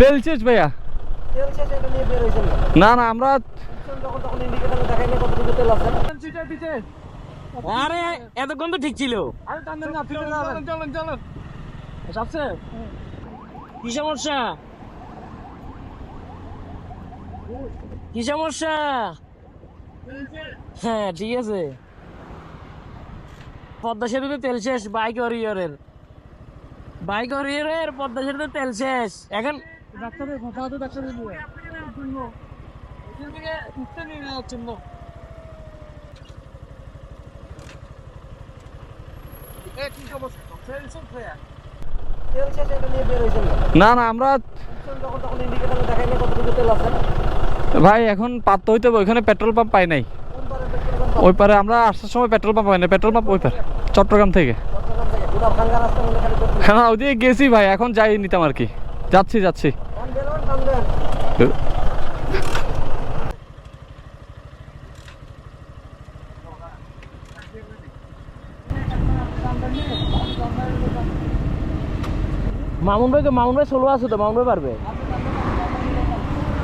তেল শেষ ভাইয়া। তেল শেষ এটা নিয়ে বের হয়েছেন না? না আমরা যখন তখন ইন্ডিকেটারে দেখাই না কতটুকু তেল আছে। আরে এতক্ষণ তো ঠিক ছিল। কি সমস্যা? কি সমস্যা? হ্যাঁ ঠিক আছে। পদ্মা সেতুতে তেল শেষ বাইক অরিয়রের। বাইক অরিয়রের পদ্মা সেতুতে তেল শেষ। এখন ডাক্তারের ডাক্তারের উঠতে নিয়ে না না, আমরা ভাই, এখন পাততে হইতে ওইখানে পেট্রোল পাম্প পাই নাই। ওই পারে আমরা আসার সময় পেট্রোল পাম্প পাই না পেট্রোল পাম্প ওই পারে, চট্টগ্রাম থেকে। হ্যাঁ ওদিকে গেছি ভাই, এখন যাই নিতাম আর কি। যাচ্ছি যাচ্ছি। মামুন ভাই মামুন ভাই ষোলো আছে তো মামুন ভাই পারবে?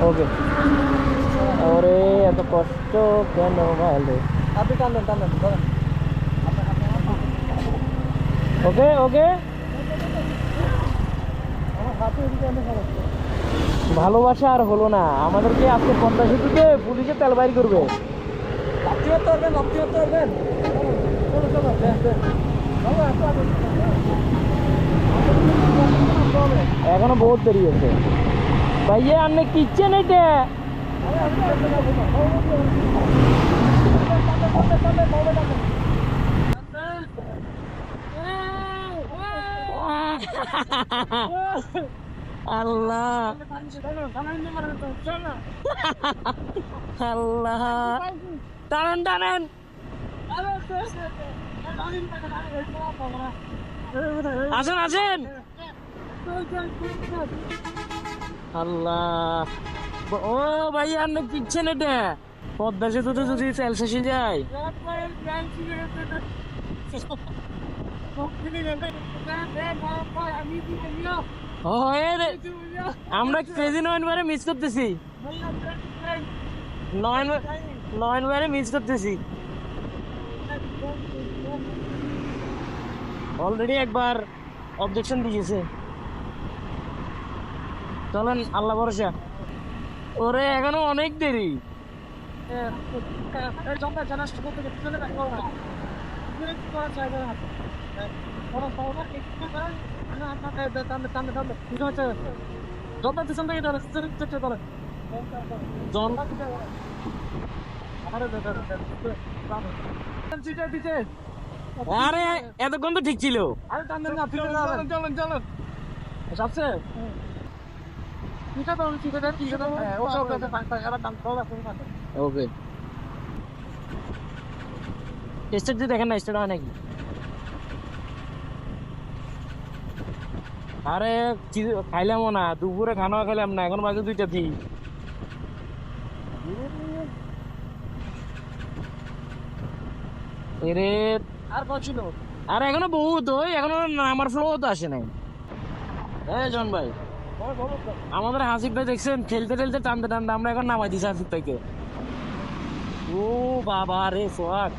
ওকে ওরে এত কষ্ট কেন ভালো? আপনি টান দেন টান দেন ধরেন। ওকে ওকে আমার হাতে এদিকে সমস্যা ভালোবাসা আর হলো না আমাদেরকে আজকে পদ্মা সেতুতে পুলিশে তেল বাইর করবে এখনও বহুত দেরি আছে ভাইয়া আপনি কিচ্ছেন এটা আল্লাহ। আল্লাহ। টানেন টানেন আসেন আসেন। আল্লাহ। ও ভাই আপনি কিচ্ছেন এটা। পদ্মা সেতুতে যদি তেল শেষে যায়। আমরা ক্রেজি নয়ন বারে মিস করতেছি। নয়ন নয়ন বারে মিস করতেছি। অলরেডি একবার অবজেকশন দিয়েছে। চলেন আল্লাহ ভরসা। ওরে এখনও অনেক দেরি। জানাস করতে চলে না আরে এতক্ষণ তো ঠিক ছিল। আরে টান দেন না চলেন চলেন সবছে ঠিক আছে ঠিক আছে ঠিক আছে ও সব কথা পাঁচ পাঁচ আবার টান তোলা শুরু করে ওকে দিয়ে দেখেন না স্টার্ট হয় নাকি? আরে খাইলামও না দুপুরে খানাও খাইলাম না এখন বাজে দুইটা দিই এরে আর কছিল আর এখনও বহুত ওই এখনও আমার ফ্লো তো আসে নাই। এই জন ভাই আমাদের হাসিফ ভাই দেখছেন? খেলতে খেলতে টানতে টানতে আমরা এখন নামাই দিছি হাসিফ ভাইকে। ও বাবা রে সোয়াগ